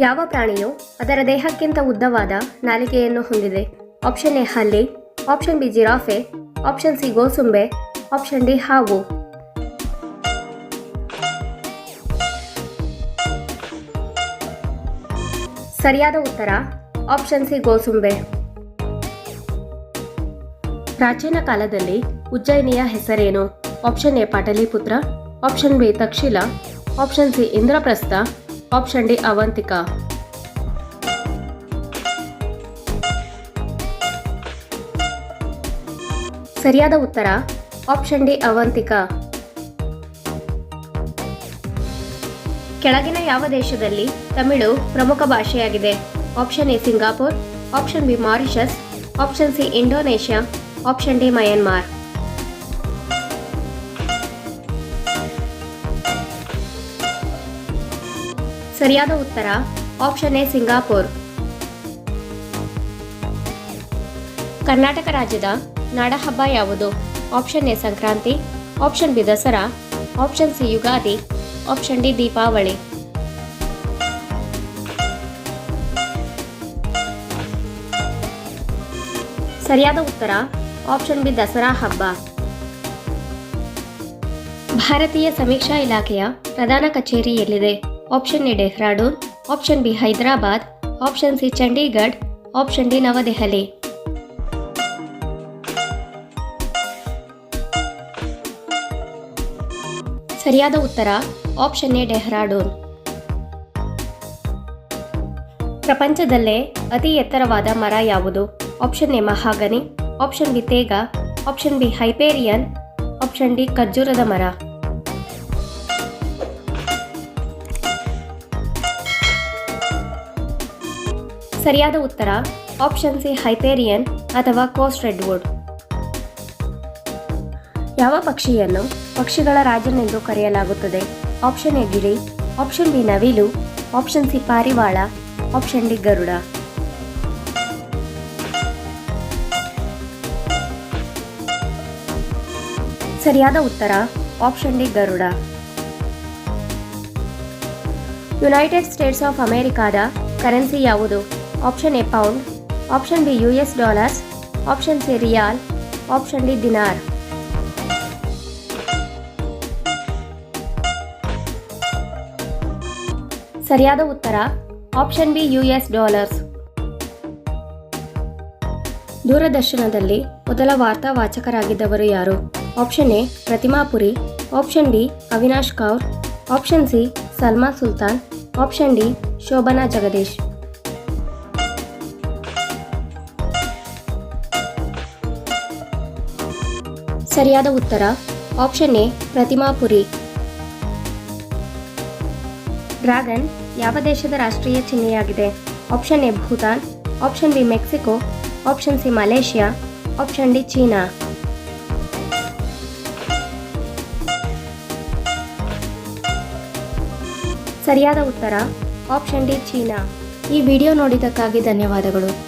ಯಾವ ಪ್ರಾಣಿಯು ಅದರ ದೇಹಕ್ಕಿಂತ ಉದ್ದವಾದ ನಾಲಿಗೆಯನ್ನು ಹೊಂದಿದೆ? ಆಪ್ಷನ್ ಎ ಹಲ್ಲಿ. ಆಪ್ಷನ್ ಬಿ ಜಿರಾಫೆ. ಆಪ್ಷನ್ ಸಿ ಗೋಸುಂಬೆ. ಆಪ್ಷನ್ ಡಿ ಹಾವು. ಸರಿಯಾದ ಉತ್ತರ ಆಪ್ಷನ್ ಸಿ ಗೋಸುಂಬೆ. ಪ್ರಾಚೀನ ಕಾಲದಲ್ಲಿ ಉಜ್ಜಯಿನಿಯ ಹೆಸರೇನು? Option A Pataliputra. Option B Takshila. Option C Indraprastha. Option D Avantika ಸರಿಯಾದ ಉತ್ತರ ಆಪ್ಷನ್ ಡಿ ಅವಂತಿಕಾ ಕೆಳಗಿನ ಯಾವ ದೇಶದಲ್ಲಿ ತಮಿಳು ಪ್ರಮುಖ ಭಾಷೆಯಾಗಿದೆ? Option A Singapore option B Mauritius option C Indonesia option D Myanmar ಸರಿಯಾದ ಉತ್ತರ ಆಪ್ಷನ್ ಎ ಸಿಂಗಾಪುರ್. ಕರ್ನಾಟಕ ರಾಜ್ಯದ ನಾಡಹಬ್ಬ ಯಾವುದು? Option A Sankranti option B Dasara option C Ugadi option D Deepavali. ಸರಿಯಾದ ಉತ್ತರ ಆಪ್ಷನ್ ಬಿ ದಸರಾ ಹಬ್ಬ. ಭಾರತೀಯ ಸಮೀಕ್ಷಾ ಇಲಾಖೆಯ ಪ್ರಧಾನ ಕಚೇರಿ ಎಲ್ಲಿದೆ? Option A Dehradun option B Hyderabad option C Chandigarh option D Navadehali ಸರಿಯಾದ ಉತ್ತರ ಆಪ್ಷನ್ ಎ ಡೆಹ್ರಾಡೂನ್ ಪ್ರಪಂಚದಲ್ಲೇ ಅತಿ ಎತ್ತರವಾದ ಮರ ಯಾವುದು? Option A mahogany option B ತೇಗ option B Hyperion option D ಖರ್ಜೂರದ ಮರ. ಸರಿಯಾದ ಉತ್ತರ ಆಪ್ಷನ್ ಸಿ ಹೈಪೇರಿಯನ್ ಅಥವಾ ಕೋಸ್ಟ್ ರೆಡ್ವುಡ್. ಯಾವ ಪಕ್ಷಿಯನ್ನು ಪಕ್ಷಿಗಳ ರಾಜನೆಂದು ಕರೆಯಲಾಗುತ್ತದೆ? ಆಪ್ಷನ್ ಎ ಗಿಳಿ ಆಪ್ಷನ್ ಬಿ ನವಿಲು ಆಪ್ಷನ್ ಸಿ ಪಾರಿವಾಳ ಆಪ್ಷನ್ ಡಿ ಗರುಡ. ಸರಿಯಾದ ಉತ್ತರ option D Garuda. United States of ಅಮೆರಿಕಾದ ಕರೆನ್ಸಿ ಯಾವುದು? Option A pound option B U S dollars option C riyal option D dinar ಸರಿಯಾದ ಉತ್ತರ. Option B U S dollars ದೂರದರ್ಶನದಲ್ಲಿ ಮೊದಲ ವಾರ್ತಾ ವಾಚಕರಾಗಿದ್ದವರು ಯಾರು? Option A Pratima Puri option B Avinash Kaur. Option C Salma Sultan. Option D Shobhana Jagdish. ಸರಿಯಾದ ಉತ್ತರ. Option A Pratima Puri dragon ಯಾವ ದೇಶದ ರಾಷ್ಟ್ರೀಯ ಚಿಹ್ನೆಯಾಗಿದೆ? Option A, Bhutan. Option B, Mexico. Option C, Malaysia. Option D, China. ಸರಿಯಾದ ಉತ್ತರ. Option D, China. ಈ video ನೋಡಿದ್ದಕ್ಕಾಗಿ ಧನ್ಯವಾದಗಳು.